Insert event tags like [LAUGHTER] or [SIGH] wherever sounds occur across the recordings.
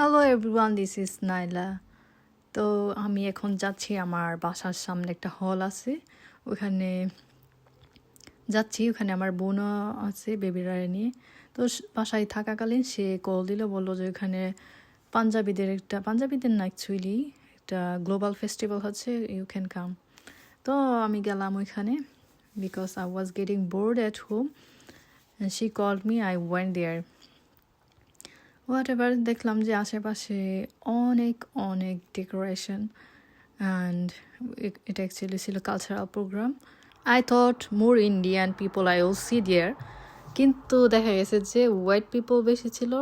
Hello everyone this is Naila তো আমি এখন যাচ্ছি আমার বাসার সামনে একটা হল আছে। ওখানে যাচ্ছি। ওখানে আমার বোনও আছে বেবিরা নিয়ে। তো বাসায় থাকাকালীন সে কল দিল, বলল যে ওখানে পাঞ্জাবিদের একটা, পাঞ্জাবিদের না অ্যাকচুয়ালি একটা গ্লোবাল ফেস্টিভ্যাল হচ্ছে ইউ ক্যান কাম তো আমি গেলাম ওইখানে because I was getting bored at home she called me I went there whatever দেখলাম যে আশেপাশে অনেক অনেক ডেকোরেশন অ্যান্ড এটা অ্যাকচুয়ালি ছিল cultural programme I thought more Indian people I will see there কিন্তু দেখা গেছে যে হোয়াইট পিপল বেশি ছিল।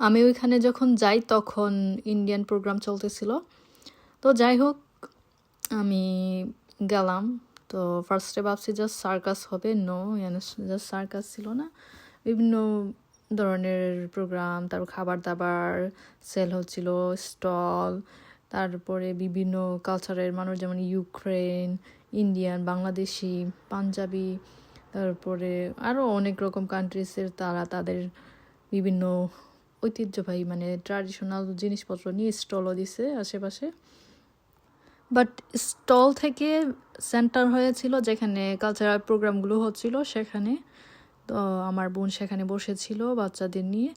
আমি ওইখানে যখন যাই তখন ইন্ডিয়ান প্রোগ্রাম চলতেছিল। তো যাই হোক, আমি গেলাম। তো ফার্স্টে ভাবছি জাস্ট সার্কাস হবে। নো জাস্ট সার্কাস ছিল না। বিভিন্ন ধরনের প্রোগ্রাম তারপর খাবার দাবার সেল হচ্ছিল স্টল তারপরে বিভিন্ন কালচারের মানুষ, যেমন ইউক্রেন ইন্ডিয়ান বাংলাদেশি পাঞ্জাবি তারপরে আরও অনেক রকম কান্ট্রিজের তারা তাদের বিভিন্ন ঐতিহ্যবাহী মানে ট্র্যাডিশনাল জিনিসপত্র নিয়ে স্টলও দিছে আশেপাশে। বাট স্টল থেকে সেন্টার হয়েছিল যেখানে কালচারাল প্রোগ্রামগুলো হচ্ছিল সেখানে। তো আমার বোন সেখানে বসেছিল বাচ্চাদের নিয়ে।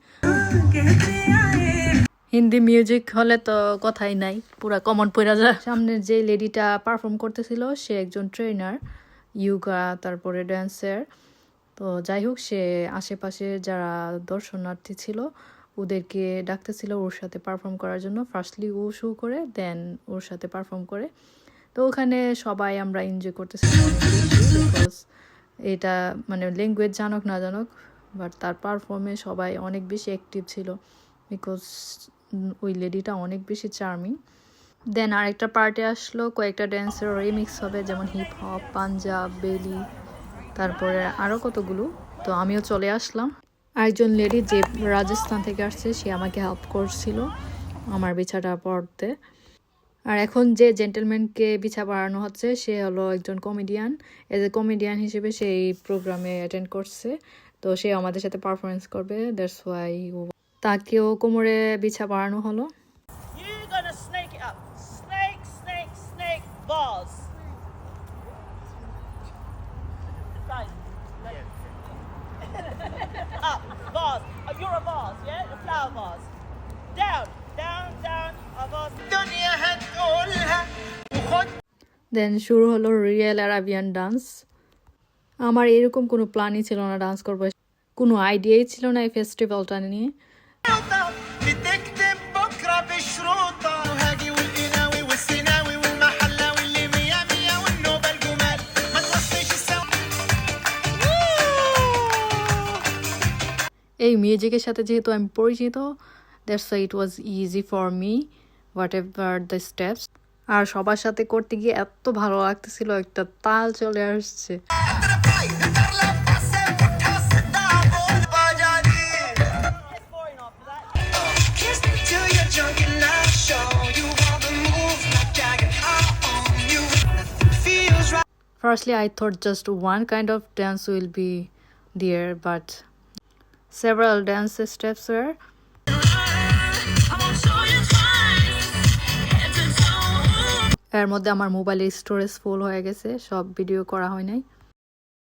হিন্দি মিউজিক হলে তো কথাই নাই, পুরা কমন পড়া যায়। সামনের যে লেডিটা পারফর্ম করতেছিল, সে একজন ট্রেনার ইয়োগা তারপরে ড্যান্সার তো যাই হোক, সে আশেপাশে যারা দর্শনার্থী ছিল, ওদেরকে ডাকতেছিল ওর সাথে পারফর্ম করার জন্য। ফার্স্টলি ও শো করে দেন ওর সাথে পারফর্ম করে। তো ওখানে সবাই আমরা এনজয় করতেছিলাম। এটা মানে ল্যাঙ্গুয়েজ জানুক, না জানুক বাট তার পারফর্মে সবাই অনেক বেশি অ্যাক্টিভ ছিল বিকজ ওই লেডিটা অনেক বেশি চার্মিং দেন আরেকটা পার্টে আসলো, কয়েকটা ড্যান্সের রিমিক্স হবে, যেমন হিপ হপ পাঞ্জাব, বেলি, তারপরে আরও কতগুলো। তো আমিও চলে আসলাম। আরেকজন লেডি যে রাজস্থান থেকে আসছে, সে আমাকে হেল্প করছিল আমার বিছাটা পড়তে আর এখন যে জেন্টেলম্যানকে বিছা বাড়ানো হচ্ছে সে হলো একজন কমেডিয়ান এজ এ কমেডিয়ান হিসেবে সে এই প্রোগ্রামে অ্যাটেন্ড করছে। তো সে আমাদের সাথে পারফরমেন্স করবে দ্যাটস ওয়াই তাকেও কোমরে বিছা বাড়ানো হলো। [LAUGHS] Down, down, down, a vase. Down here. দেন শুরু হলো রিয়েল অ্যারাবিয়ান ডান্স আমার এরকম কোনো প্ল্যানই ছিল না ডান্স করব। কোনো আইডিয়াই ছিল না এই ফেস্টিভ্যালটা নিয়ে। এই মিউজিকের সাথে যেহেতু আমি পরিচিত that's it was easy for me whatever the steps আর সবার সাথে করতে গিয়ে এত ভালো লাগতেছিল একটা তাল চলে আসছে. Firstly, I thought just one kind of dance will be there, but several dance steps were. এর মধ্যে আমার মোবাইলের স্টোরেজ ফুল হয়ে গেছে সব ভিডিও করা হয় নাই।